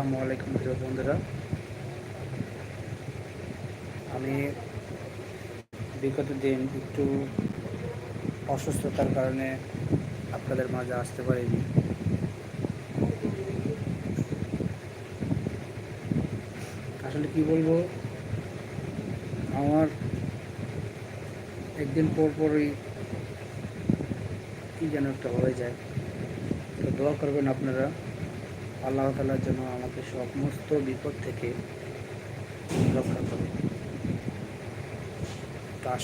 আসসালামু আলাইকুম প্রিয় বন্ধুরা। আমি বিগত দিন একটু অসুস্থতার কারণে আপনাদের মাঝে আসতে পারিনি। আসলে কি বলব? আমার একদিন পর পরই কি যেন একটা হয়ে যায়। তো দোয়া করবেন আপনারা। আল্লাহ তালার জন্য আমাকে সমস্ত বিপদ থেকে রক্ষা করে। তা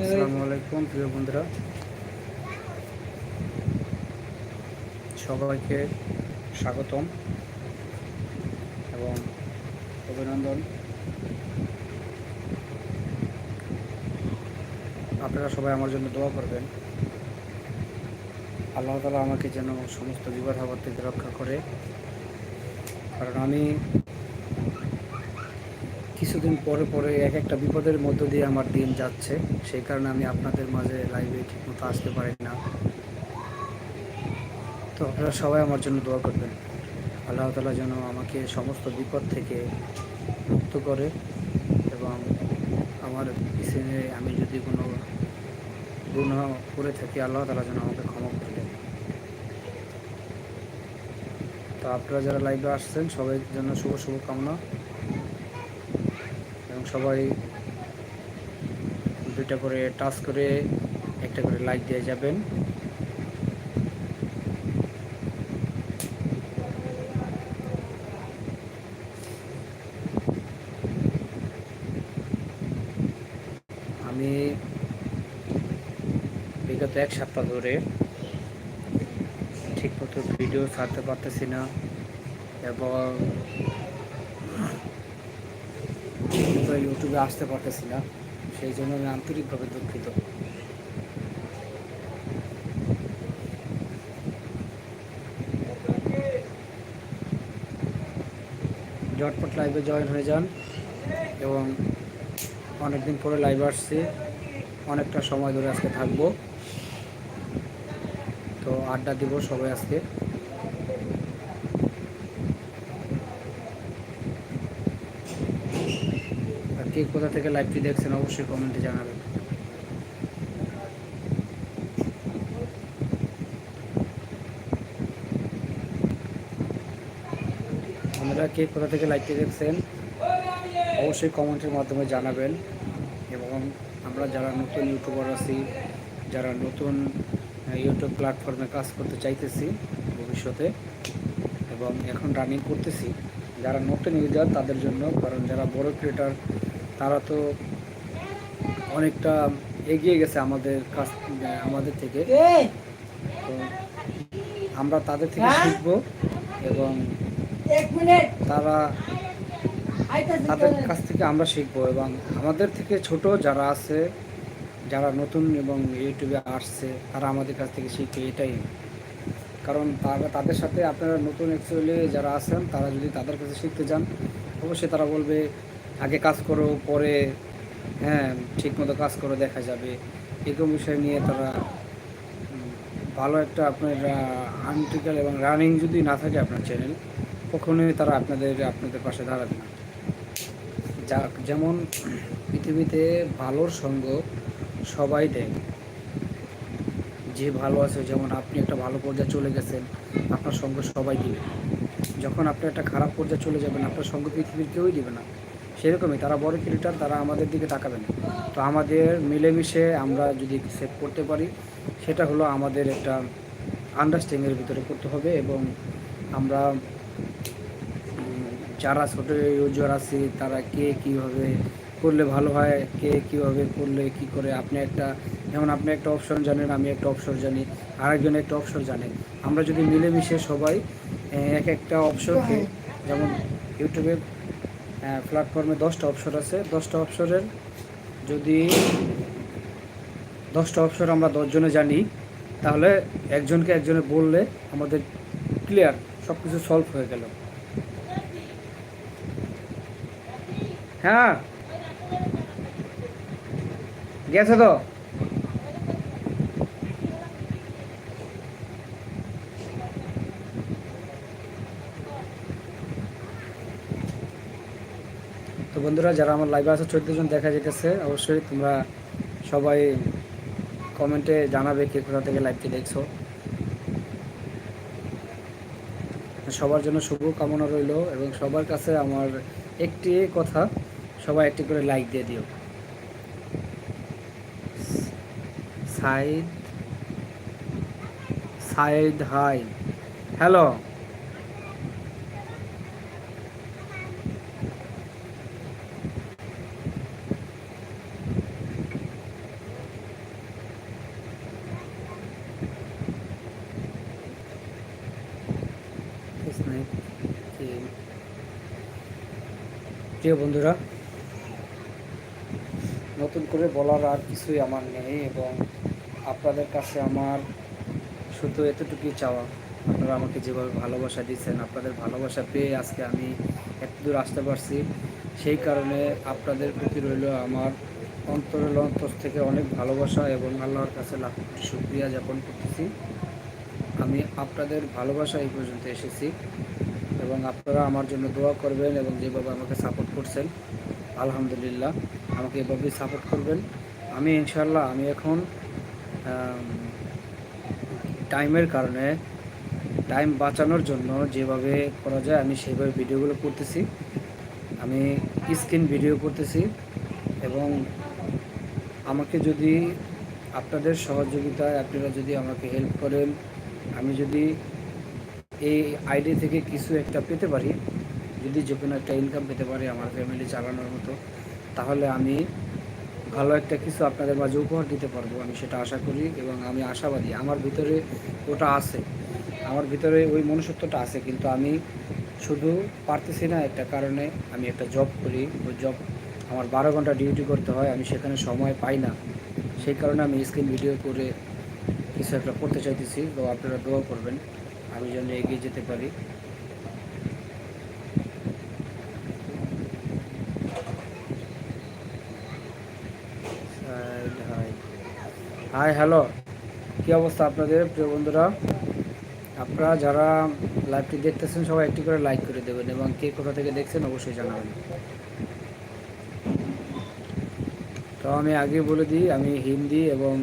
আসসালামু আলাইকুম। প্রিয় বন্ধুরা। সবাইকে স্বাগতম এবং অভিনন্দন। আপনারা সবাই আমার জন্য দোয়া করবেন। আল্লাহ তালা আমাকে যেন সমস্ত বিপদ আপদ থেকে রক্ষা করে। কারণ আমি কিছুদিন পরে পরে এক একটা বিপদের মধ্য দিয়ে আমার দিন যাচ্ছে। সেই কারণে আমি আপনাদের মাঝে লাইভে ঠিকমতো আসতে পারি না। তো আপনারা সবাই আমার জন্য দোয়া করবেন। আল্লাহ তালা যেন আমাকে সমস্ত বিপদ থেকে মুক্ত করে এবং আমার পিছনে আমি যদি কোনো গুণ করে থাকি, আল্লাহ তালা যেন আমাকে ক্ষমা করে দেন। তো আপনারা যারা লাইভে আসছেন, সবাই জন্য শুভ শুভ কামনা এবং সবাই দুইটা করে টাচ করে, একটা করে লাইক দিয়ে যাবেন। আমি বিগত এক সপ্তাহ ধরে ঠিকমতো ভিডিও ছাড়তে পারতেছি না এবং তো ইউটিউবে আসতে পারতেছি না, সেই জন্য আমি আন্তরিকভাবে দুঃখিত। ঝটপট লাইভে জয়েন হয়ে যান এবং অনেকদিন পরে লাইভ আসছে, অনেকটা সময় ধরে আজকে থাকব। তো আড্ডা দিব সবাই আজকে। কে কোথা থেকে লাইভটি দেখছেন অবশ্যই কমেন্টে জানাবেন। আপনারা কে কোথা থেকে লাইভটি দেখছেন অবশ্যই কমেন্টের মাধ্যমে জানাবেন এবং আমরা যারা নতুন ইউটিউবার আছি, যারা নতুন ইউটিউব প্ল্যাটফর্মে কাজ করতে চাইতেছি ভবিষ্যতে এবং এখন রানিং করতেছি, যারা নতুন ইউজার তাদের জন্য, কারণ যারা বড় ক্রিয়েটার তারা তো অনেকটা এগিয়ে গেছে আমাদের কাছ আমাদের থেকে। তো আমরা তাদের থেকে শিখব এবং তারা তাদের কাছ থেকে আমরা শিখব এবং আমাদের থেকে ছোট যারা আছে যারা নতুন এবং ইউটিউবে আসছে তারা আমাদের কাছ থেকে শিখবে এটাই। কারণ তারা তাদের সাথে আপনারা নতুন অ্যাকচুয়ালি যারা আছেন তারা যদি তাদের কাছে শিখতে যান অবশ্যই তারা বলবে আগে কাজ করো, পরে হ্যাঁ ঠিক মতো কাজ করো, দেখা যাবে। এরকম বিষয় নিয়ে তারা ভালো একটা আপনার আর্টিকেল এবং রানিং যদি না থাকে আপনার চ্যানেল কখনোই তারা আপনাদের আপনাদের পাশে দাঁড়াবে না। যা যেমন পৃথিবীতে ভালোর সঙ্গ সবাই দেয়। যে ভালো আছে, যেমন আপনি একটা ভালো পর্যায়ে চলে গেছেন, আপনার সঙ্গ সবাই দিবে। যখন আপনি একটা খারাপ পর্যায়ে চলে যাবেন, আপনার সঙ্গ পৃথিবীর কেউই দিবে না। সেরকমই তারা বড় ক্রিকেটার তারা আমাদের দিকে তাকাবেন। তো আমাদের মিলেমিশে আমরা যদি সেভ করতে পারি সেটা হলো আমাদের একটা আন্ডারস্ট্যান্ডিংয়ের ভিতরে করতে হবে এবং আমরা যারা ছোটো ইউজার আছে তারা কে কীভাবে করলে ভালো হয় কে কীভাবে করলে কি করে আপনি একটা যেমন আপনি একটা অপশন জানেন আমি একটা অপশন জানি আরেকজন একটা অপশন জানে। আমরা যদি মিলেমিশে সবাই এক একটা অপশনকে যেমন ইউটিউবে প্ল্যাটফর্মে দশটা অপশন আছে। দশটা অপশনের যদি দশটা অপশন আমরা দশজনে জানি, তাহলে একজনকে একজনে বললে আমাদের ক্লিয়ার সব কিছু সলভ হয়ে গেল। হ্যাঁ? গেছে তো? বন্ধুরা, যারা আমার লাইভে আছে চোদ্দ জন দেখা যেতেছে, অবশ্যই তোমরা সবাই কমেন্টে জানাবে কে কোথা থেকে লাইভটি দেখছ। সবার জন্য শুভ কামনা রইল এবং সবার কাছে আমার একটি কথা, সবাই একটি করে লাইক দিয়ে দিও। সাইদ সাইদ হাই। হ্যালো? প্রিয় বন্ধুরা, নতুন করে বলার আর কিছুই আমার নেই এবং আপনাদের কাছে আমার শুধু এতটুকুই চাওয়া। আপনারা আমাকে যেভাবে ভালোবাসা দিচ্ছেন আপনাদের ভালোবাসা পেয়ে আজকে আমি এত দূর আসতে পারছি। সেই কারণে আপনাদের প্রতি রইল আমার অন্তরের অন্তর থেকে অনেক ভালোবাসা এবং আল্লাহর কাছে লাখ কোটি শুক্রিয়া যাপন করতেছি। আমি আপনাদের ভালোবাসা এই পর্যন্ত এসেছি। এবং আপনারা আমার জন্য দোয়া করবেন এবং যেভাবে আমাকে সাপোর্ট করছেন, আলহামদুলিল্লাহ, আমাকে এভাবেই সাপোর্ট করবেন। আমি ইনশাল্লাহ আমি এখন টাইমের কারণে টাইম বাঁচানোর জন্য যেভাবে করা যায়, আমি সেভাবে ভিডিওগুলো করতেছি। আমি স্ক্রিন ভিডিও করতেছি এবং আমাকে যদি আপনাদের সহযোগিতায়, আপনারা যদি আমাকে হেল্প করেন, আমি যদি এই আইডি থেকে কিছু একটা পেতে পারি। যদি যে কোনো একটা ইনকাম পেতে পারি আমার ফ্যামিলি চালানোর মতো, তাহলে আমি ভালো একটা কিছু আপনাদের মাঝে উপহার দিতে পারব আমি সেটা আশা করি এবং আমি আশাবাদী। আমার ভিতরে ওটা আছে। আমার ভিতরে ওই মনুষ্যত্বটা আছে, কিন্তু আমি শুধু পারতেছি না একটা কারণে আমি একটা জব করি ওই জব আমার বারো ঘণ্টা ডিউটি করতে হয়, আমি সেখানে সময় পাই না। সেই কারণে আমি স্ক্রিন ভিডিও করে কিছু একটা করতে চাইতেছি। তো আপনারা দোয়া করবেন। আমি যেন এগিয়ে যেতে পারি। হাই হ্যালো কী অবস্থা আপনাদের, প্রিয় বন্ধুরা? আপনারা যারা লাইভটি দেখতেছেন, সবাই একটি করে লাইক করে দেবেন এবং কে কোথা থেকে দেখছেন অবশ্যই জানাবেন। তো আমি আগে বলে দিই, আমি হিন্দি এবং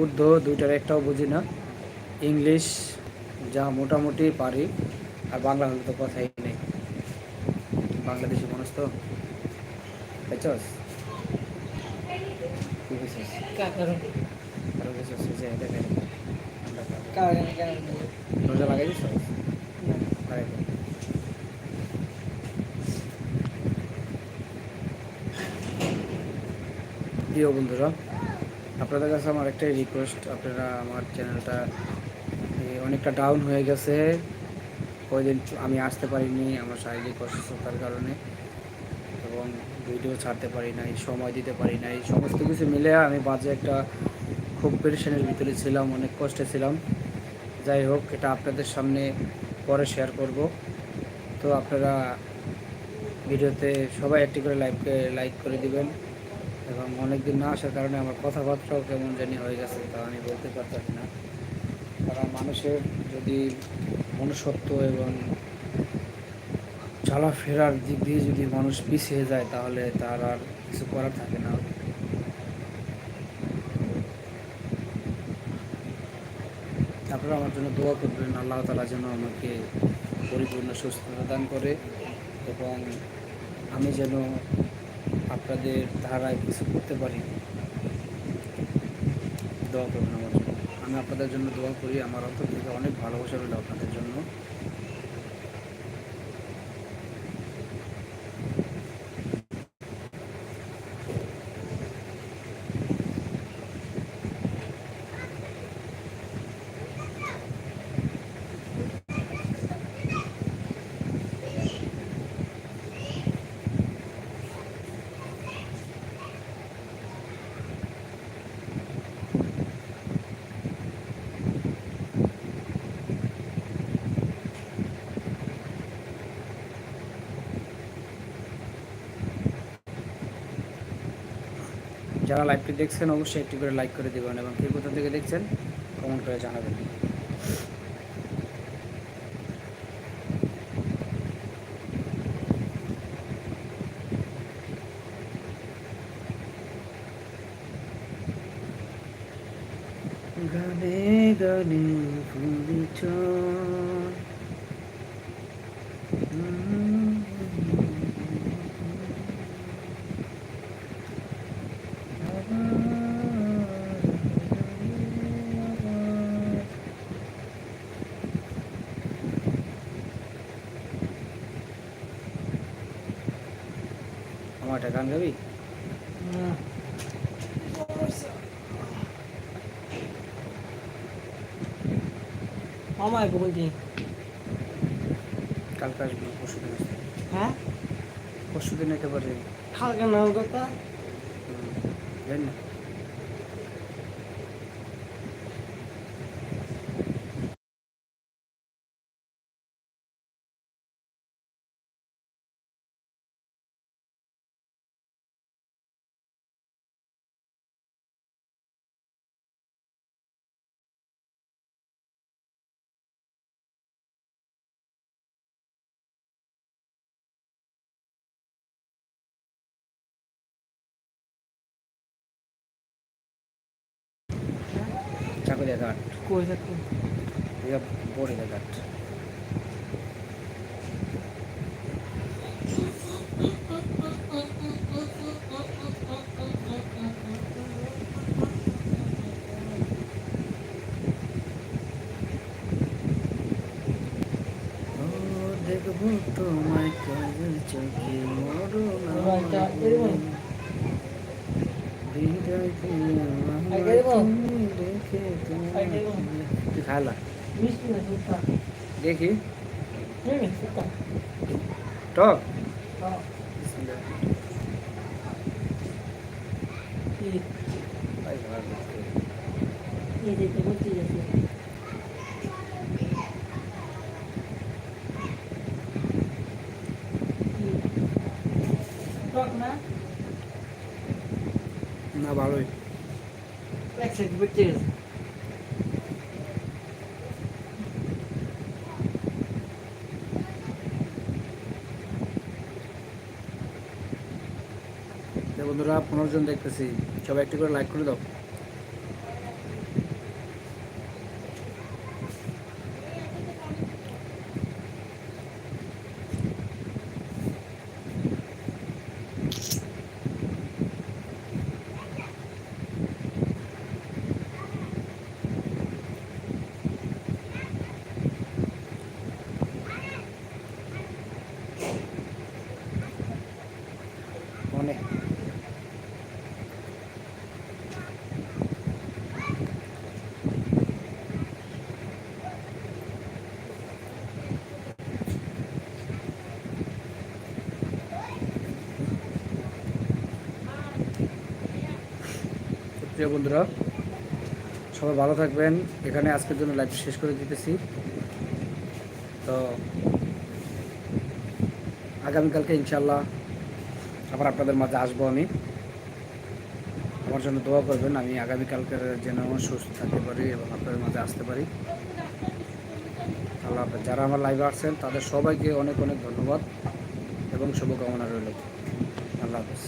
উর্দু দুইটার একটাও বুঝি না। ইংলিশ যা মোটামুটি পারি আর বাংলা হলে তো কথাই নেই। বাংলাদেশি মানুষ তো। প্রিয় বন্ধুরা আপনাদের কাছে আমার একটাই রিকোয়েস্ট আপনারা আমার চ্যানেলটা অনেকটা ডাউন হয়ে গেছে। কয়দিন আমি আসতে পারিনি, আমার শারীরিক অসুস্থতার কারণে। এবং ভিডিও ছাড়তে পারি নাই, সময় দিতে পারি নাই, সমস্ত কিছু মিলে আমি বাজে একটা খুব পেরেশানের ভিতরে ছিলাম, অনেক কষ্টে ছিলাম। যাই হোক, এটা আপনাদের সামনে পরে শেয়ার করব। তো আপনারা ভিডিওতে সবাই একটি করে লাইভকে লাইক করে দিবেন। এবং অনেক দিন না আসার কারণে আমার কথাবার্তাও কেমন জানি হয়ে গেছে, তা আমি বলতে পারতাম না। কারণ মানুষের যদি মনুষ্যত্ব এবং চলাফেরার দিক দিয়ে যদি মানুষ পিছিয়ে যায়, তাহলে তার আর কিছু করার থাকে না। আপনারা আমার জন্য দোয়া করবেন, আল্লাহ তালা যেন আমাকে পরিপূর্ণ সুস্থতা দান করে এবং আমি যেন আপনাদের ধারায় কিছু করতে পারি। দোয়া করবেন আমার জন্য। আমি আপনাদের জন্য দোয়া করি। আমার অন্তর থেকে অনেক ভালোবাসা রইল আপনাদের জন্য। যারা লাইভটি দেখছেন, অবশ্যই একটি করে লাইক করে দেবেন এবং কে কোথা থেকে দেখছেন কমেন্ট করে জানাবেন। গানে গানে একটা গান গাবি? আমায় বলছি কালকে আসবি পরশু দিন হ্যাঁ? পরশু দিন একেবারে কালকে নাম কথা? জানি না। চাকরিয়া ঘাট কই থাকো এটা বড়িয়া ঘাট তুই খালা। মিষ্টি না দেখি। টক? এই। দেখতে বলছি যাচ্ছে টক না না ভালোই এক সাইড বলছে তো বন্ধুরা পনেরো জন দেখতেছি। সবাই একটু করে লাইক করে দাও অনেক প্রিয় বন্ধুরা, সবাই ভালো থাকবেন। এখানে আজকের জন্য লাইভ শেষ করে দিতেছি। তো আগামীকালকে ইনশাল্লাহ আবার আপনাদের মাঝে আসব আমি। আমার জন্য দোয়া করবেন, আমি আগামীকালকে যেন সুস্থ থাকতে পারি এবং আপনাদের মাঝে আসতে পারি। আল্লাহ যারা আমার লাইভে আসছেন, তাদের সবাইকে অনেক অনেক ধন্যবাদ এবং শুভকামনা রইল। আল্লাহ হাফেজ।